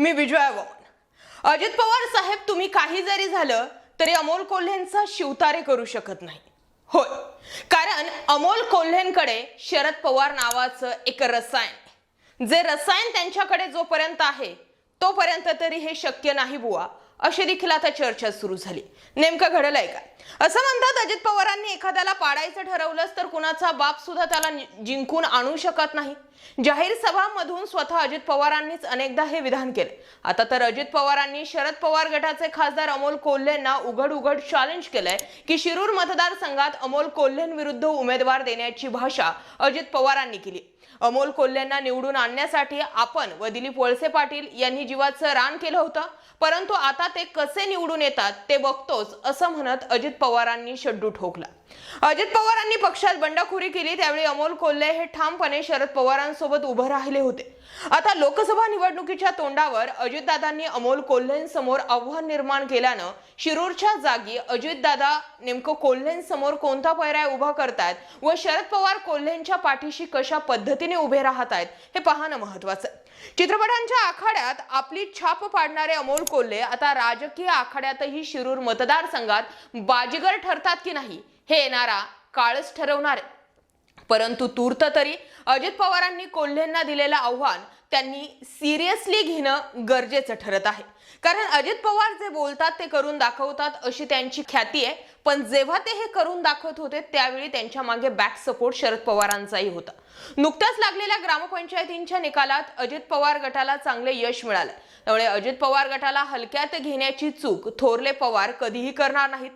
मी विजया वमन अजित पवार साहेब तुम्ही काही जरी झालं तरी अमोल कोल्हेंचा शिवतारे करू शकत नाही. होय. कारण अमोल कोल्हेंकडे शरद पवार नावाचं एक रसायन जे रसायन त्यांच्याकडे जोपर्यंत आहे तोपर्यंत तरी हे शक्य नाही बुवा अशी देखील आता चर्चा सुरू झाली. नेमकं घडलंय का असं म्हणतात अजित पवारांनी एखाद्याला पाडायचं ठरवलंच तर कुणाचा बाप सुद्धा त्याला जिंकून आणू शकत नाही. जाहीर सभांमधून स्वतः अजित पवारांनीच अनेकदा हे विधान केले. आता तर अजित पवारांनी शरद पवार गटाचे खासदार अमोल कोल्हेंना उघड उघड चॅलेंज केलंय की शिरूर मतदारसंघात अमोल कोल्हेंविरुद्ध उमेदवार देण्याची भाषा अजित पवारांनी केली. अमोल कोल्हेंना निवडून आणण्यासाठी आपण व दिलीप वळसे पाटील यांनी जीवाचं रान केलं होतं. परंतु आता ते कसे निवडून येतात ते बघतोच असं म्हणत अजित पवारांनी शड्डू ठोकला. अजित पवारांनी पक्षात बंडखोरी केली त्यावेळी अमोल कोल्हे हे ठामपणे शरद पवारांसोबत उभं राहिले होते. आता लोकसभा निवडणुकीच्या तोंडावर अजितदादांनी अमोल कोल्हेंसमोर आव्हान निर्माण केल्यानं शिरूरच्या जागी अजितदादा नेमकं कोल्हेंसमोर कोणता पर्याय उभा करतायत व शरद पवार कोल्हेंच्या पाठीशी कशा पद्धतीने उभे राहत आहेत हे पाहणं महत्वाचं चित्रपटांच्या आखाड्यात आपली छाप पाडणारे अमोल कोल्हे आता राजकीय आखाड्यातही शिरूर मतदारसंघात बाजीगर ठरतात की नाही? हे येणारा काळच ठरवणार आहे. परंतु तूर्त तरी अजित पवारांनी कोल्हेंना दिलेलं आव्हान त्यांनी सिरियसली घेणं गरजेचं ठरत आहे. कारण अजित पवार जे बोलतात ते करून दाखवतात अशी त्यांची ख्याती आहे. पण जेव्हा ते हे करून दाखवत होते त्यावेळी त्यांच्या मागे बॅक सपोर्ट शरद पवारांचाही होता. नुकत्याच लागलेल्या ग्रामपंचायतींच्या निकालात अजित पवार गटाला चांगले यश मिळालं. त्यामुळे अजित पवार गटाला हलक्यात घेण्याची चूक थोरले पवार कधीही करणार नाहीत.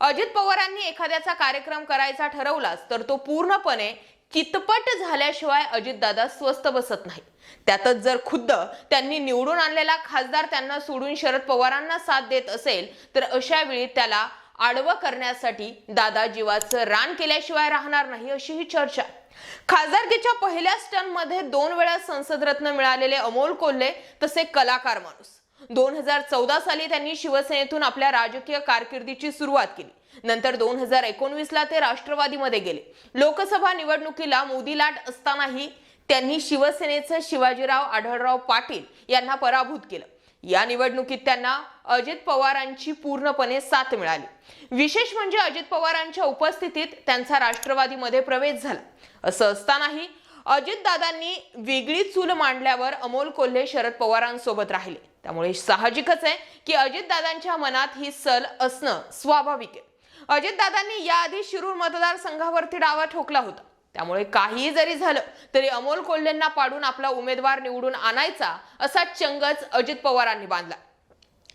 अजित पवारांनी एखाद्याचा कार्यक्रम करायचा ठरवलाच तर तो पूर्णपणे कितपट झाल्याशिवाय अजितदादा स्वस्त बसत नाही त्यातच जर खुद्द त्यांनी निवडून आणलेला खासदार त्यांना सोडून शरद पवारांना साथ देत असेल तर अशा वेळी त्याला आडवं करण्यासाठी दादा जीवाचं रान केल्याशिवाय राहणार नाही अशी ही चर्चा. खासदारकीच्या पहिल्या स्टनमध्ये दोन वेळा संसदरत्न मिळालेले अमोल कोल्हे तसे कलाकार माणूस. दोन हजार चौदा साली त्यांनी शिवसेनेतून आपल्या राजकीय कारकिर्दीची सुरुवात केली. नंतर दोन हजार एकोणवीसला ते राष्ट्रवादीमध्ये गेले. लोकसभा निवडणुकीला मोदी लाट असतानाही त्यांनी शिवसेनेचं शिवाजीराव आढळराव पाटील यांना पराभूत केलं. या निवडणुकीत त्यांना अजित पवारांची पूर्णपणे साथ मिळाली. विशेष म्हणजे अजित पवारांच्या उपस्थितीत त्यांचा राष्ट्रवादीमध्ये प्रवेश झाला. असं असतानाही अजितदादांनी वेगळी चूल मांडल्यावर अमोल कोल्हे शरद पवारांसोबत राहिले. त्यामुळे साहजिकच आहे की अजितदादांच्या मनात ही सल असणं स्वाभाविक आहे. अजितदादांनी याआधी शिरूर मतदारसंघावरती डावा ठोकला होता. त्यामुळे काहीही जरी झालं तरी अमोल कोल्हेंना पाडून आपला उमेदवार निवडून आणायचा असा चंगच अजित पवारांनी बांधला.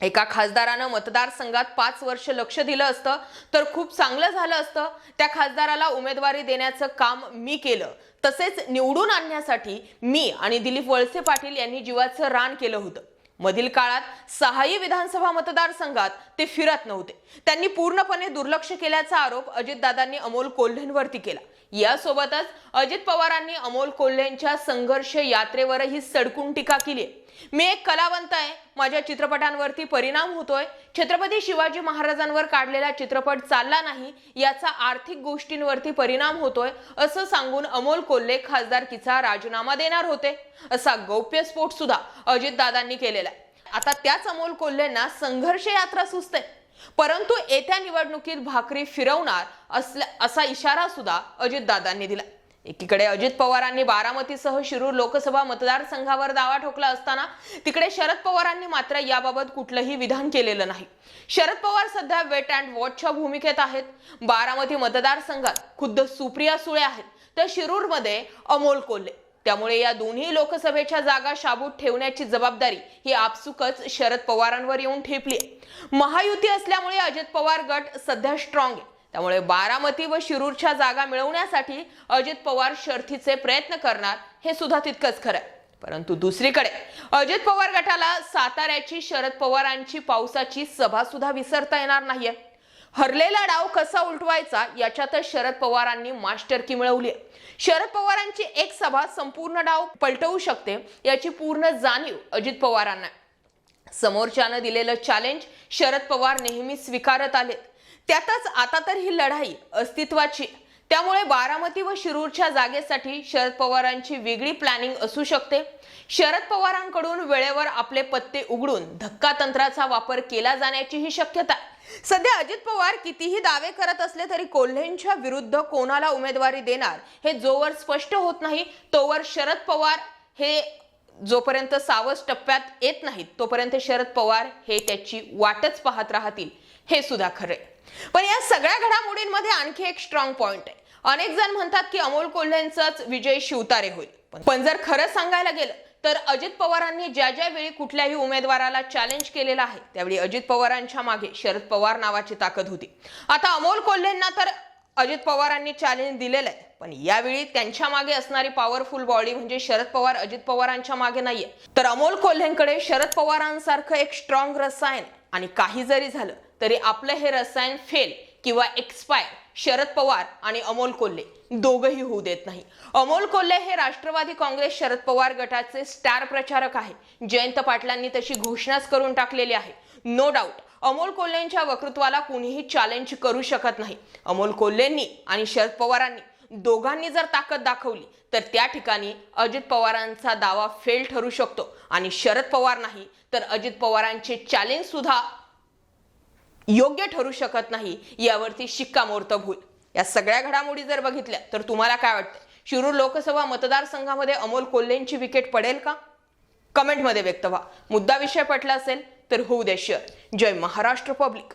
एका खासदारानं मतदारसंघात पाच वर्ष लक्ष दिलं असतं तर खूप चांगलं झालं असतं. त्या खासदाराला उमेदवारी देण्याचं काम मी केलं. तसेच निवडून आणण्यासाठी मी आणि दिलीप वळसे पाटील यांनी जीवाचं रान केलं होतं. मधील काळात सहाही विधानसभा मतदारसंघात ते फिरत नव्हते. त्यांनी पूर्णपणे दुर्लक्ष केल्याचा आरोप अजितदादांनी अमोल कोल्हेंवरती केला. यासोबतच अजित पवारांनी अमोल कोल्हेंच्या संघर्ष यात्रेवरही सडकून टीका केली आहे. मी एक कलावंत आहे. माझ्या चित्रपटांवरती परिणाम होतोय. छत्रपती शिवाजी महाराजांवर काढलेला चित्रपट चालला नाही याचा आर्थिक गोष्टींवरती परिणाम होतोय असं सांगून अमोल कोल्हे खासदारकीचा राजीनामा देणार होते असा गौप्यस्फोट सुद्धा अजितदादांनी केलेला आहे. आता त्याच अमोल कोल्हेंना संघर्ष यात्रा सुचते परंतु येत्या निवडणुकीत भाकरी फिरवणार असल्या असा इशारा सुद्धा अजितदादांनी दिला. एकीकडे अजित पवारांनी बारामतीसह शिरूर लोकसभा मतदारसंघावर दावा ठोकला असताना तिकडे शरद पवारांनी मात्र याबाबत कुठलंही विधान केलेलं नाही. शरद पवार सध्या वेट अँड वॉचच्या भूमिकेत आहेत. बारामती मतदारसंघात खुद्द सुप्रिया सुळे आहेत. तर शिरूरमध्ये अमोल कोल्हे. त्यामुळे या दोन्ही लोकसभेच्या जागा शाबूत ठेवण्याची जबाबदारी ही आपसुकच शरद पवारांवर येऊन ठेपली महायुती असल्यामुळे अजित पवार गट सध्या स्ट्रॉंग आहे. त्यामुळे बारामती व शिरूरच्या जागा मिळवण्यासाठी अजित पवार शर्थीचे प्रयत्न करणार हे सुद्धा तितकंच खरं आहे. परंतु दुसरीकडे अजित पवार गटाला साताऱ्याची शरद पवारांची पावसाची सभा सुद्धा विसरता येणार नाहीये. हरलेला डाव कसा उलटवायचा याच्यातच शरद पवारांनी मास्टरकी मिळवली शरद पवारांची एक सभा संपूर्ण डाव पलटवू शकते याची पूर्ण जाणीव अजित पवारांना समोरच्यानं दिलेलं चॅलेंज शरद पवार नेहमी स्वीकारत आले त्यातच आता तर ही लढाई अस्तित्वाची त्यामुळे बारामती व शिरूरच्या जागेसाठी शरद पवारांची वेगळी प्लॅनिंग असू शकते. शरद पवारांकडून वेळेवर आपले पत्ते उघडून धक्का तंत्राचा वापर केला जाण्याचीही शक्यता सध्या अजित पवार कितीही दावे करत असले तरी कोल्हेंच्या विरुद्ध कोणाला उमेदवारी देणार हे जोवर स्पष्ट होत नाही. तोवर शरद पवार हे जोपर्यंत सावज टप्प्यात येत नाहीत तोपर्यंत शरद पवार हे त्याची वाटच पाहत राहतील. हे सुद्धा खरे पण या सगळ्या घडामोडींमध्ये आणखी एक स्ट्रॉंग पॉइंट आहे. अनेक जण म्हणतात की अमोल कोल्हेंचाच विजय शिवतारे होईल. पण- जर खरं सांगायला गेलं तर अजित पवारांनी ज्या ज्या वेळी कुठल्याही उमेदवाराला चॅलेंज केलेलं आहे त्यावेळी अजित पवारांच्या मागे शरद पवार नावाची ताकद होती. आता अमोल कोल्हेंना तर अजित पवारांनी चॅलेंज दिलेलं आहे पण यावेळी त्यांच्या मागे असणारी पॉवरफुल बॉडी म्हणजे शरद पवार अजित पवारांच्या मागे नाहीये. तर अमोल कोल्हेंकडे शरद पवारांसारखं एक स्ट्रॉंग रसायन आणि काही जरी झालं तरी आपलं हे रसायन फेल किंवा एक्सपायर शरद पवार आणि अमोल कोल्हे दोघंही होऊ देत नाही. अमोल कोल्हे हे राष्ट्रवादी काँग्रेस शरद पवार गटाचे स्टार प्रचारक आहे जयंत पाटलांनी तशी घोषणाच करून टाकलेली आहे. नो डाऊट अमोल कोल्हेंच्या वक्तृत्वाला कुणीही चॅलेंज करू शकत नाही. अमोल कोल्हेंनी आणि शरद पवारांनी दोघांनी जर ताकद दाखवली तर त्या ठिकाणी अजित पवारांचा दावा फेल ठरू शकतो. आणि शरद पवार नाही तर अजित पवारांचे चॅलेंज सुद्धा योग्य ठरू शकत नाही यावरती शिक्कामोर्तब होईल. या सगळ्या घडामोडी जर बघितल्या तर तुम्हाला काय वाटतं शिरूर लोकसभा मतदारसंघामध्ये अमोल कोल्हेंची विकेट पडेल का? कमेंटमध्ये व्यक्त व्हा. मुद्दा विषय पटला असेल तर होऊ दे शेअर जय महाराष्ट्र पब्लिक.